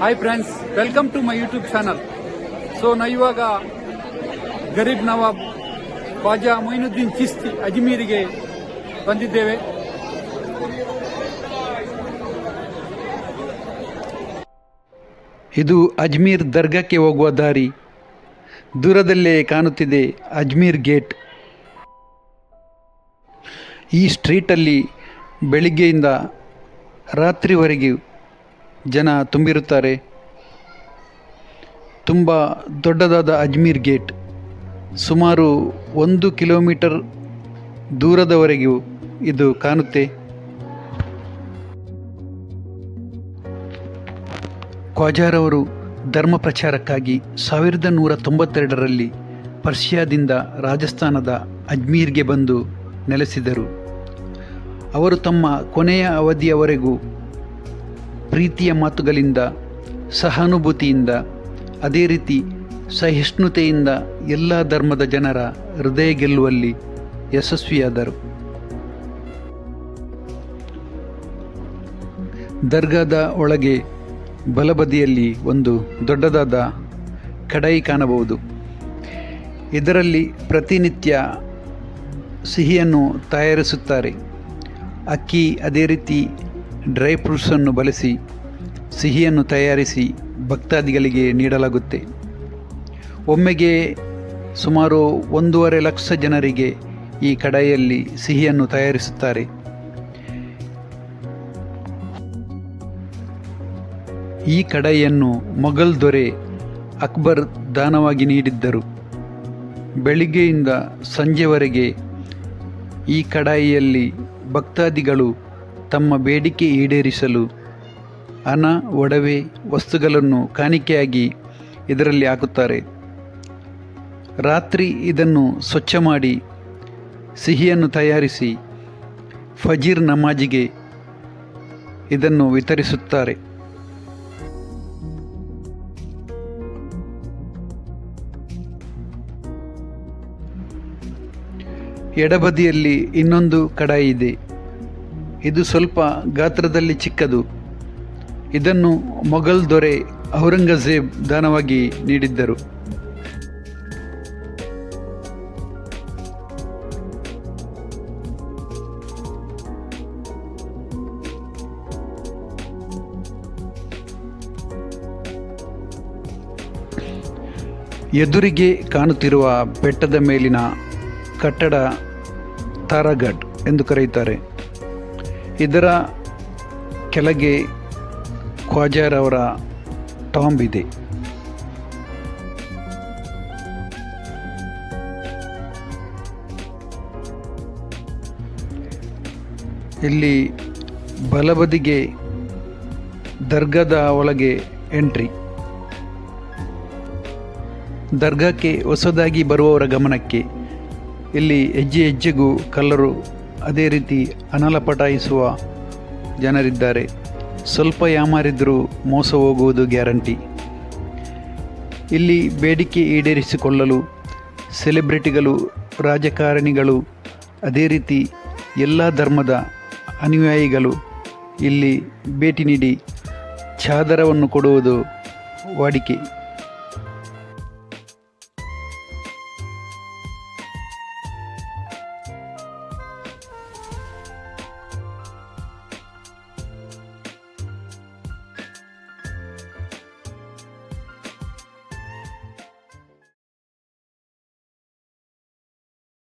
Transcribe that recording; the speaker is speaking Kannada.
Hi friends welcome to my YouTube channel so ನಾವು ಇವಾಗ ಗರೀಬ್ ನವಾಬ್ ಖ್ವಾಜಾ ಮೊಯಿನುದ್ದೀನ್ ಚಿಸ್ತಿ ಅಜ್ಮೀರಿಗೆ ಬಂದಿದ್ದೇವೆ. ಇದು ಅಜ್ಮೀರ್ ದರ್ಗಾಕ್ಕೆ ಹೋಗುವ ದಾರಿ. ದೂರದಲ್ಲೇ ಕಾಣುತ್ತಿದೆ ಅಜ್ಮೀರ್ ಗೇಟ್. ಈ ಸ್ಟ್ರೀಟಲ್ಲಿ ಬೆಳಿಗ್ಗೆಯಿಂದ ರಾತ್ರಿವರೆಗೆ ಜನ ತುಂಬಿರುತ್ತಾರೆ. ತುಂಬ ದೊಡ್ಡದಾದ ಅಜ್ಮೀರ್ ಗೇಟ್ ಸುಮಾರು ಒಂದು ಕಿಲೋಮೀಟರ್ ದೂರದವರೆಗೂ ಇದು ಕಾಣುತ್ತೆ. ಖ್ವಾಜಾರವರು ಧರ್ಮ ಪ್ರಚಾರಕ್ಕಾಗಿ ಸಾವಿರದ ನೂರ ತೊಂಬತ್ತೆರಡರಲ್ಲಿ ಪರ್ಷಿಯಾದಿಂದ ರಾಜಸ್ಥಾನದ ಅಜ್ಮೀರ್ಗೆ ಬಂದು ನೆಲೆಸಿದರು. ಅವರು ತಮ್ಮ ಕೊನೆಯ ಅವಧಿಯವರೆಗೂ ಪ್ರೀತಿಯ ಮಾತುಗಳಿಂದ, ಸಹಾನುಭೂತಿಯಿಂದ, ಅದೇ ರೀತಿ ಸಹಿಷ್ಣುತೆಯಿಂದ ಎಲ್ಲ ಧರ್ಮದ ಜನರ ಹೃದಯ ಗೆಲ್ಲುವಲ್ಲಿ ಯಶಸ್ವಿಯಾದರು. ದರ್ಗಾದ ಒಳಗೆ ಬಲಬದಿಯಲ್ಲಿ ಒಂದು ದೊಡ್ಡದಾದ ಕಡಾಯಿ ಕಾಣಬಹುದು. ಇದರಲ್ಲಿ ಪ್ರತಿನಿತ್ಯ ಸಿಹಿಯನ್ನು ತಯಾರಿಸುತ್ತಾರೆ. ಅಕ್ಕಿ ಅದೇ ರೀತಿ ಡ್ರೈ ಫ್ರೂಟ್ಸನ್ನು ಬಳಸಿ, ಸಿಹಿಯನ್ನು ತಯಾರಿಸಿ ಭಕ್ತಾದಿಗಳಿಗೆ ನೀಡಲಾಗುತ್ತೆ. ಒಮ್ಮೆಗೆ ಸುಮಾರು ಒಂದೂವರೆ ಲಕ್ಷ ಜನರಿಗೆ ಈ ಕಡಾಯಿಯಲ್ಲಿ ಸಿಹಿಯನ್ನು ತಯಾರಿಸುತ್ತಾರೆ. ಈ ಕಡಾಯಿಯನ್ನು ಮೊಘಲ್ ದೊರೆ ಅಕ್ಬರ್ ದಾನವಾಗಿ ನೀಡಿದ್ದರು. ಬೆಳಿಗ್ಗೆಯಿಂದ ಸಂಜೆವರೆಗೆ ಈ ಕಡಾಯಿಯಲ್ಲಿ ಭಕ್ತಾದಿಗಳು ತಮ್ಮ ಬೇಡಿಕೆ ಈಡೇರಿಸಲು ಹಣ ಒಡವೆ ವಸ್ತುಗಳನ್ನು ಕಾಣಿಕೆಯಾಗಿ ಇದರಲ್ಲಿ ಹಾಕುತ್ತಾರೆ. ರಾತ್ರಿ ಇದನ್ನು ಸ್ವಚ್ಛ ಮಾಡಿ ಸಿಹಿಯನ್ನು ತಯಾರಿಸಿ ಫಜೀರ್ ನಮಾಜಿಗೆ ಇದನ್ನು ವಿತರಿಸುತ್ತಾರೆ. ಎಡಬದಿಯಲ್ಲಿ ಇನ್ನೊಂದು ಕಡಾಯಿ ಇದೆ. ಇದು ಸ್ವಲ್ಪ ಗಾತ್ರದಲ್ಲಿ ಚಿಕ್ಕದು. ಇದನ್ನು ಮೊಘಲ್ ದೊರೆ ಔರಂಗಜೇಬ್ ದಾನವಾಗಿ ನೀಡಿದ್ದರು. ಎದುರಿಗೆ ಕಾಣುತ್ತಿರುವ ಬೆಟ್ಟದ ಮೇಲಿನ ಕಟ್ಟಡ ತಾರಾಗಢ್ ಎಂದು ಕರೆಯುತ್ತಾರೆ. ಇದರ ಕೆಳಗೆ ಖ್ವಾಜಾರವರ ಟಾಂಬ್ ಇದೆ ಇಲ್ಲಿ ಬಲಬದಿಗೆ ದರ್ಗಾದ ಒಳಗೆ ಎಂಟ್ರಿ. ದರ್ಗಾಕ್ಕೆ ಹೊಸದಾಗಿ ಬರುವವರ ಗಮನಕ್ಕೆ ಇಲ್ಲಿ ಹೆಜ್ಜೆ ಹೆಜ್ಜೆಗೂ ಕಲ್ಲರು ಅದೇ ರೀತಿ ಅನಲ ಪಟಾಯಿಸುವ ಜನರಿದ್ದಾರೆ. ಸ್ವಲ್ಪ ಯಾಮಾರಿದ್ರೂ ಮೋಸ ಹೋಗುವುದು ಗ್ಯಾರಂಟಿ. ಇಲ್ಲಿ ಬೇಡಿಕೆ ಈಡೇರಿಸಿಕೊಳ್ಳಲು ಸೆಲೆಬ್ರಿಟಿಗಳು, ರಾಜಕಾರಣಿಗಳು, ಅದೇ ರೀತಿ ಎಲ್ಲ ಧರ್ಮದ ಅನುಯಾಯಿಗಳು ಇಲ್ಲಿ ಭೇಟಿ ನೀಡಿ ಚಾದರವನ್ನು ಕೊಡುವುದು ವಾಡಿಕೆ.